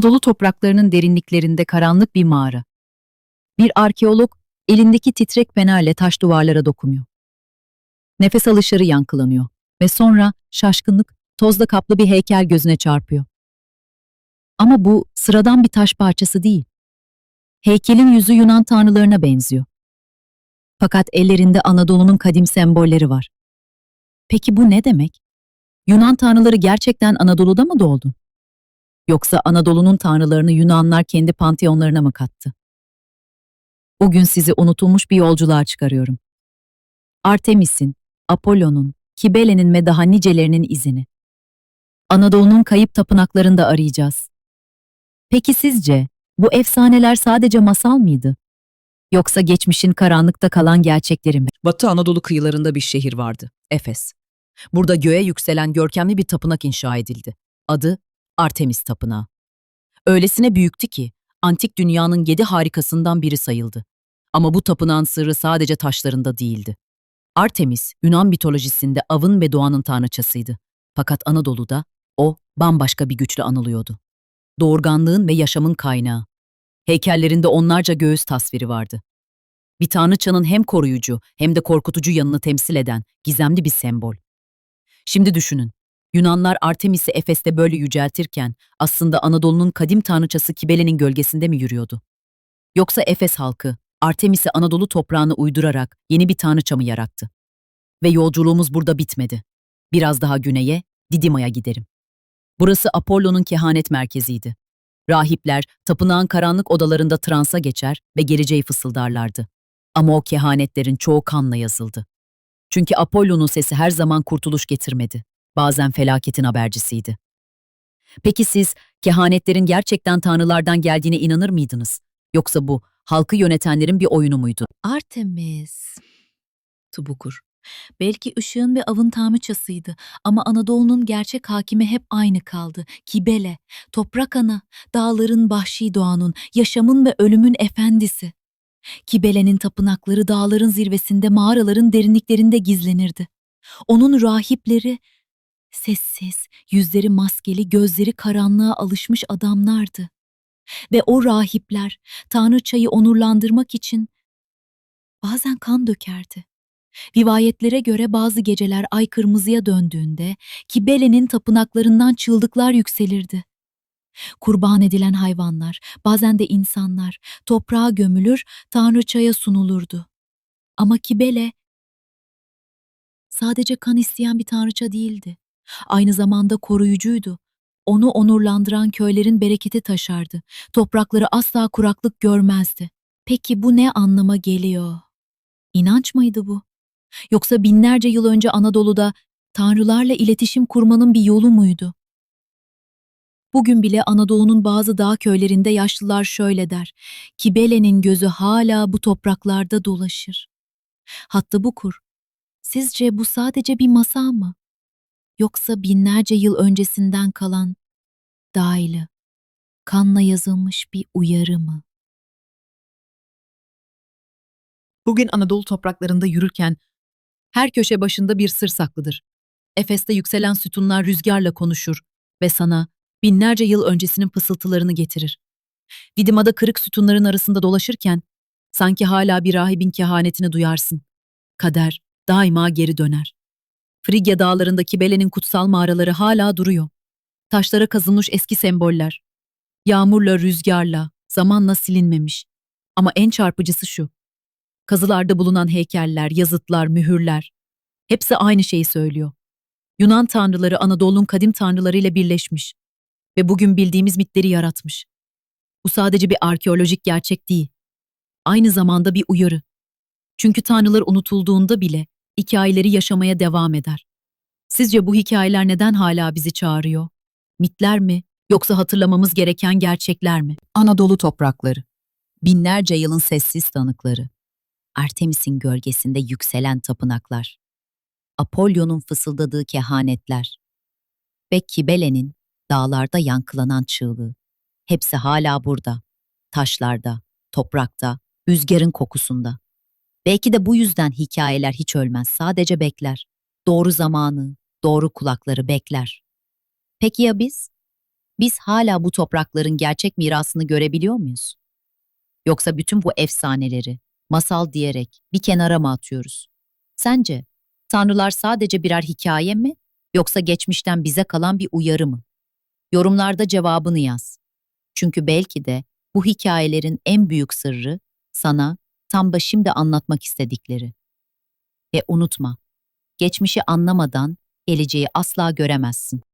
Anadolu topraklarının derinliklerinde karanlık bir mağara. Bir arkeolog elindeki titrek penayla taş duvarlara dokunuyor. Nefes alışları yankılanıyor ve sonra şaşkınlık tozla kaplı bir heykel gözüne çarpıyor. Ama bu sıradan bir taş parçası değil. Heykelin yüzü Yunan tanrılarına benziyor. Fakat ellerinde Anadolu'nun kadim sembolleri var. Peki bu ne demek? Yunan tanrıları gerçekten Anadolu'da mı doğdu? Yoksa Anadolu'nun tanrılarını Yunanlar kendi panteonlarına mı kattı? Bugün sizi unutulmuş bir yolculuğa çıkarıyorum. Artemis'in, Apollon'un, Kibele'nin ve daha nicelerinin izini. Anadolu'nun kayıp tapınaklarında arayacağız. Peki sizce bu efsaneler sadece masal mıydı? Yoksa geçmişin karanlıkta kalan gerçekleri mi? Batı Anadolu kıyılarında bir şehir vardı, Efes. Burada göğe yükselen görkemli bir tapınak inşa edildi. Adı Artemis Tapınağı. Öylesine büyüktü ki antik dünyanın yedi harikasından biri sayıldı. Ama bu tapınağın sırrı sadece taşlarında değildi. Artemis, Yunan mitolojisinde avın ve doğanın tanrıçasıydı. Fakat Anadolu'da o bambaşka bir güçle anılıyordu. Doğurganlığın ve yaşamın kaynağı. Heykellerinde onlarca göğüs tasviri vardı. Bir tanrıçanın hem koruyucu hem de korkutucu yanını temsil eden gizemli bir sembol. Şimdi düşünün. Yunanlar Artemis'i Efes'te böyle yüceltirken aslında Anadolu'nun kadim tanrıçası Kibele'nin gölgesinde mi yürüyordu? Yoksa Efes halkı Artemis'i Anadolu toprağını uydurarak yeni bir tanrıça mı yarattı? Ve yolculuğumuz burada bitmedi. Biraz daha güneye, Didima'ya giderim. Burası Apollo'nun kehanet merkeziydi. Rahipler tapınağın karanlık odalarında transa geçer ve geleceği fısıldarlardı. Ama o kehanetlerin çoğu kanla yazıldı. Çünkü Apollo'nun sesi her zaman kurtuluş getirmedi. Bazen felaketin habercisiydi. Peki siz kehanetlerin gerçekten tanrılardan geldiğine inanır mıydınız? Yoksa bu halkı yönetenlerin bir oyunu muydu? Artemis. Tubukur. Belki ışığın ve avın tanrıçasıydı ama Anadolu'nun gerçek hakimi hep aynı kaldı. Kibele, toprak ana, dağların vahşi doğanın, yaşamın ve ölümün efendisi. Kibele'nin tapınakları dağların zirvesinde, mağaraların derinliklerinde gizlenirdi. Onun rahipleri sessiz, yüzleri maskeli, gözleri karanlığa alışmış adamlardı. Ve o rahipler tanrıçayı onurlandırmak için bazen kan dökerdi. Rivayetlere göre bazı geceler ay kırmızıya döndüğünde Kibele'nin tapınaklarından çığlıklar yükselirdi. Kurban edilen hayvanlar, bazen de insanlar toprağa gömülür, tanrıçaya sunulurdu. Ama Kibele sadece kan isteyen bir tanrıça değildi. Aynı zamanda koruyucuydu. Onu onurlandıran köylerin bereketi taşardı. Toprakları asla kuraklık görmezdi. Peki bu ne anlama geliyor? İnanç mıydı bu? Yoksa binlerce yıl önce Anadolu'da tanrılarla iletişim kurmanın bir yolu muydu? Bugün bile Anadolu'nun bazı dağ köylerinde yaşlılar şöyle der. Kibele'nin gözü hala bu topraklarda dolaşır. Hatta bu kur. Sizce bu sadece bir masal mı? Yoksa binlerce yıl öncesinden kalan dağıyla, kanla yazılmış bir uyarı mı? Bugün Anadolu topraklarında yürürken her köşe başında bir sır saklıdır. Efes'te yükselen sütunlar rüzgarla konuşur ve sana binlerce yıl öncesinin fısıltılarını getirir. Didima'da kırık sütunların arasında dolaşırken sanki hala bir rahibin kehanetini duyarsın. Kader daima geri döner. Frigya dağlarındaki Bele'nin kutsal mağaraları hala duruyor. Taşlara kazınmış eski semboller. Yağmurla, rüzgarla, zamanla silinmemiş. Ama en çarpıcısı şu. Kazılarda bulunan heykeller, yazıtlar, mühürler. Hepsi aynı şeyi söylüyor. Yunan tanrıları Anadolu'nun kadim tanrılarıyla birleşmiş ve bugün bildiğimiz mitleri yaratmış. Bu sadece bir arkeolojik gerçek değil. Aynı zamanda bir uyarı. Çünkü tanrılar unutulduğunda bile hikayeleri yaşamaya devam eder. Sizce bu hikayeler neden hala bizi çağırıyor? Mitler mi yoksa hatırlamamız gereken gerçekler mi? Anadolu toprakları. Binlerce yılın sessiz tanıkları. Artemis'in gölgesinde yükselen tapınaklar. Apollon'un fısıldadığı kehanetler. Ve Kibele'nin dağlarda yankılanan çığlığı. Hepsi hala burada. Taşlarda, toprakta, rüzgarın kokusunda. Belki de bu yüzden hikayeler hiç ölmez, sadece bekler. Doğru zamanı, doğru kulakları bekler. Peki ya biz? Biz hala bu toprakların gerçek mirasını görebiliyor muyuz? Yoksa bütün bu efsaneleri, masal diyerek bir kenara mı atıyoruz? Sence tanrılar sadece birer hikaye mi yoksa geçmişten bize kalan bir uyarı mı? Yorumlarda cevabını yaz. Çünkü belki de bu hikayelerin en büyük sırrı sana tam da şimdi anlatmak istedikleri. Ve unutma, geçmişi anlamadan geleceği asla göremezsin.